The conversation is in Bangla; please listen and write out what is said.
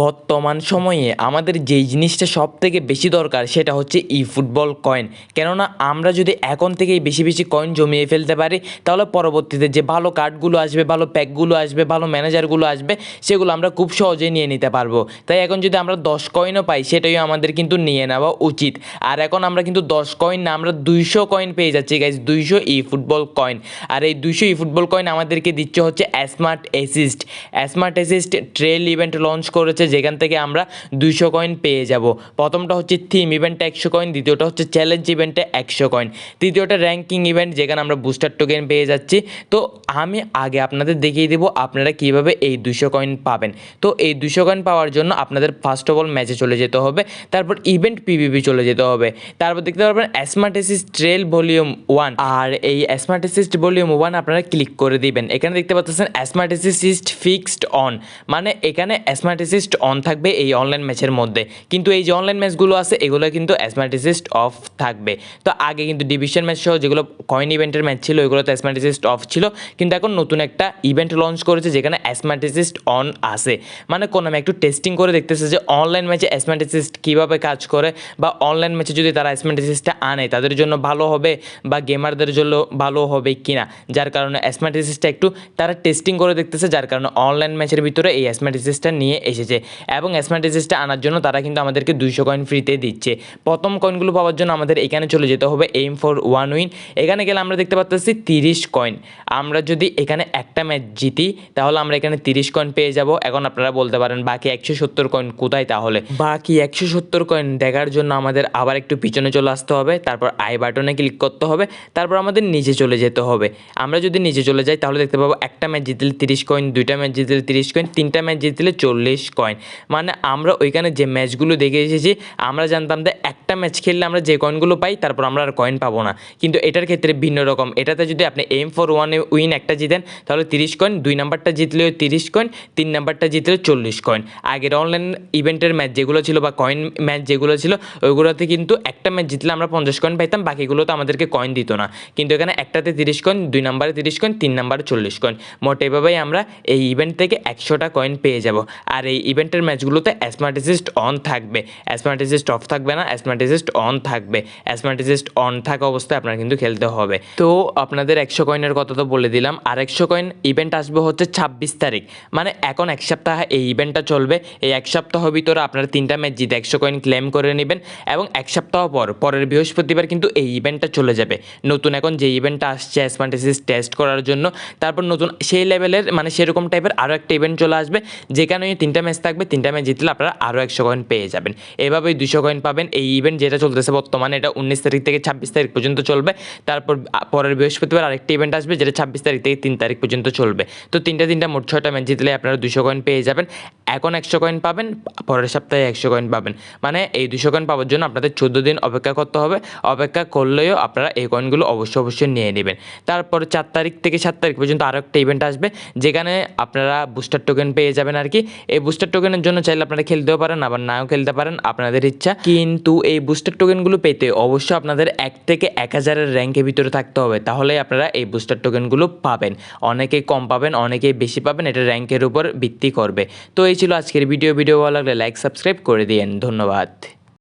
বর্তমান সময়ে আমাদের যেই জিনিসটা সব থেকে বেশি দরকার সেটা হচ্ছে ই ফুটবল কয়েন। কেননা আমরা যদি এখন থেকেই বেশি বেশি কয়েন জমিয়ে ফেলতে পারি, তাহলে পরবর্তীতে যে ভালো কার্ডগুলো আসবে, ভালো প্যাকগুলো আসবে, ভালো ম্যানেজারগুলো আসবে, সেগুলো আমরা খুব সহজেই নিয়ে নিতে পারব। তাই এখন যদি আমরা দশ কয়েনও পাই, সেটাই আমাদের কিন্তু নিয়ে নেওয়া উচিত। আর এখন আমরা কিন্তু দশ কয়েন না, আমরা দুইশো কয়েন পেয়ে যাচ্ছি গাইজ দুইশো ই ফুটবল কয়েন। আর এই দুইশো ই ফুটবল কয়েন আমাদেরকে দিচ্ছে হচ্ছে smart assist smart assist trail event launch করেছে যেখান থেকে আমরা দুইশো কয়েন পেয়ে যাব। প্রথমটা হচ্ছে থিম ইভেন্টে একশো কয়েন দ্বিতীয়টা হচ্ছে চ্যালেঞ্জ ইভেন্টে একশো কয়েন তৃতীয়টা র্যাঙ্কিং ইভেন্ট যেখানে আমরা বুস্টার টোকেন পেয়ে যাচ্ছি। তো আমি আগে আপনাদের দেখিয়ে দেবো আপনারা কীভাবে এই দুশো কয়েন পাবেন। তো এই দুশো কয়েন পাওয়ার জন্য আপনাদের ফার্স্ট অফ অল ম্যাচে চলে যেতে হবে, তারপর ইভেন্ট পিভিপি চলে যেতে হবে। তারপর দেখতে পারবেন অ্যাসিস্ট ট্রেল ভলিউম ওয়ান আর এই অ্যাসিস্ট ভলিউম ওয়ান আপনারা ক্লিক করে দিবেন। এখানে দেখতে পাচ্ছেন অ্যাসিস্ট ফিক্সড অন মানে এখানে স্মার্ট অ্যাসিস্ট অন থাকবে এই অনলাইন ম্যাচের মধ্যে। কিন্তু এই যে অনলাইন ম্যাচগুলো আছে, এগুলো কিন্তু অ্যাসিস্ট অফ থাকবে। তো আগে কিন্তু ডিভিশন ম্যাচ সহ যেগুলো কয়েন ইভেন্টের ম্যাচ ছিল, ওইগুলোতে অ্যাসিস্ট অফ ছিল। কিন্তু এখন নতুন একটা ইভেন্ট লঞ্চ করেছে, যেখানে অ্যাসিস্ট অন আছে। মানে কোন একটু টেস্টিং করে দেখতেছে যে অনলাইন ম্যাচে অ্যাসিস্ট কীভাবে কাজ করে, বা অনলাইন ম্যাচে যদি তারা স্মার্ট অ্যাসিস্টটা আনে, তাদের জন্য ভালো হবে, বা গেমারদের জন্য ভালো হবে কিনা। যার কারণে স্মার্ট অ্যাসিস্টটা একটু তারা টেস্টিং করে দেখতেছে, যার কারণে অনলাইন ম্যাচের ভিতরে এই স্মার্ট অ্যাসিস্টটা নিয়ে এসেছে। এবং স্মার্ট অ্যাসিস্টটা আনার জন্য তারা কিন্তু আমাদেরকে দুইশো কয়েন ফ্রিতে দিচ্ছে। প্রথম কয়েনগুলো পাওয়ার জন্য আমাদের এখানে চলে যেতে হবে এইম ফর ওয়ান উইন এখানে গেলে আমরা দেখতে পাচ্ছি তিরিশ কয়েন আমরা যদি এখানে একটা ম্যাচ জিতি, তাহলে আমরা এখানে তিরিশ কয়েন পেয়ে যাব। এখন আপনারা বলতে পারেন, বাকি একশো সত্তর কয়েন কোথায় তাহলে? বাকি একশো সত্তর কয়েন দেখার জন্য আমাদের আবার একটু পিছনে চলে আসতে হবে, তারপর আই বাটনে ক্লিক করতে হবে, তারপর আমাদের নিচে চলে যেতে হবে। আমরা যদি নিচে চলে যাই, তাহলে দেখতে পাবো একটা ম্যাচ জিতলে তিরিশ কয়েন দুইটা ম্যাচ জিতলে তিরিশ কয়েন তিনটা ম্যাচ জিতলে চল্লিশ কয়েন মানে আমরা ওইখানে যে ম্যাচগুলো দেখে এসেছি, আমরা জানতাম যে একটা ম্যাচ খেললে আমরা যে কয়েনগুলো পাই, তারপর আমরা আর কয়েন পাবো না। কিন্তু এটার ক্ষেত্রে ভিন্ন রকম। এটাতে যদি আপনি এম ফর ওয়ানে উইন একটা জিতেন, তাহলে তিরিশ কয়েন দুই নাম্বারটা জিতলেও তিরিশ কয়েন তিন নাম্বারটা জিতলেও চল্লিশ কয়েন আগের অনলাইন ইভেন্টের ম্যাচ যেগুলো ছিল বা কয়েন ম্যাচ যেগুলো ছিল, ওইগুলোতে কিন্তু একটা ম্যাচ জিতলে আমরা পঞ্চাশ কয়েন পাইতাম, বাকিগুলো তো আমাদেরকে কয়েন দিত না। কিন্তু এখানে একটাতে তিরিশ কয়েন দুই নাম্বারে তিরিশ কয়েন তিন নাম্বারে চল্লিশ কয়েন মোট এভাবেই আমরা এই ইভেন্ট থেকে একশোটা কয়েন পেয়ে যাব। আর এই ইভেন্টের ম্যাচগুলোতে অ্যাসিস্ট অন থাকবে। অ্যাসিস্ট অফ থাকবে না অ্যাসিস্ট অন থাকবে। অ্যাসিস্ট অন থাকা অবস্থায় আপনার কিন্তু খেলতে হবে। তো আপনাদের একশো কয়েনের কথা তো বলে দিলাম। আর একশো কয়েন ইভেন্ট আসবে হচ্ছে ছাব্বিশ তারিখ। মানে এখন এক সপ্তাহ এই ইভেন্টটা চলবে। এই এক সপ্তাহ ভিতরে আপনারা তিনটা ম্যাচ জিতে একশো কয়েন ক্লেম করে নেবেন এবং এক সপ্তাহ পর, পরের বৃহস্পতিবার কিন্তু এই ইভেন্টটা চলে যাবে। নতুন এখন যে ইভেন্টটা আসছে অ্যাসিস্ট টেস্ট করার জন্য, তারপর নতুন সেই লেভেলের মানে সেরকম টাইপের আরও একটা ইভেন্ট চলে আসবে, যেখানে তিনটা ম্যাচ থাকবে তিনটা ম্যাচ জিতলে আপনারা আরও একশো কয়েন পেয়ে যাবেন। এভাবেই দুশো কয়েন পাবেন। এই ইভেন্ট যেটা চলতেছে বর্তমানে, এটা উনিশ তারিখ থেকে ছাব্বিশ তারিখ পর্যন্ত চলবে। তারপর পরের বৃহস্পতিবার আরেকটি ইভেন্ট আসবে, যেটা ছাব্বিশ তারিখ থেকে তিন তারিখ পর্যন্ত চলবে। তো তিনটা তিনটা মোট ছয়টা ম্যাচ জিতলে আপনারা দুশো কয়েন পেয়ে যাবেন। এখন একশো কয়েন পাবেন, পরের সপ্তাহে একশো কয়েন পাবেন। মানে এই দুশো কয়েন পাওয়ার জন্য আপনাদের চোদ্দ দিন অপেক্ষা করতে হবে। অপেক্ষা করলেও আপনারা এই কয়েনগুলো অবশ্যই অবশ্যই নিয়ে নেবেন। তারপর চার তারিখ থেকে সাত তারিখ পর্যন্ত আরও একটা ইভেন্ট আসবে, যেখানে আপনারা বুস্টার টোকেন পেয়ে যাবেন আর কি। এই বুস্টার টোকেনের জন্য চাইলে আপনারা খেলতেও পারেন, আবার নাও খেলতে পারেন, আপনাদের ইচ্ছা। কিন্তু এই বুস্টার টোকেনগুলো পেতে অবশ্যই আপনাদের এক থেকে এক হাজারের র্যাঙ্কের ভিতরে থাকতে হবে তাহলে আপনারা এই বুস্টার টোকেনগুলো পাবেন। অনেকেই কম পাবেন, অনেকেই বেশি পাবেন, এটা র্যাঙ্কের উপর ভিত্তি করবে। তো এই ছিল আজকের ভিডিও ভিডিও ভালো লাগলে লাইক সাবস্ক্রাইব করে দিয়েন, ধন্যবাদ।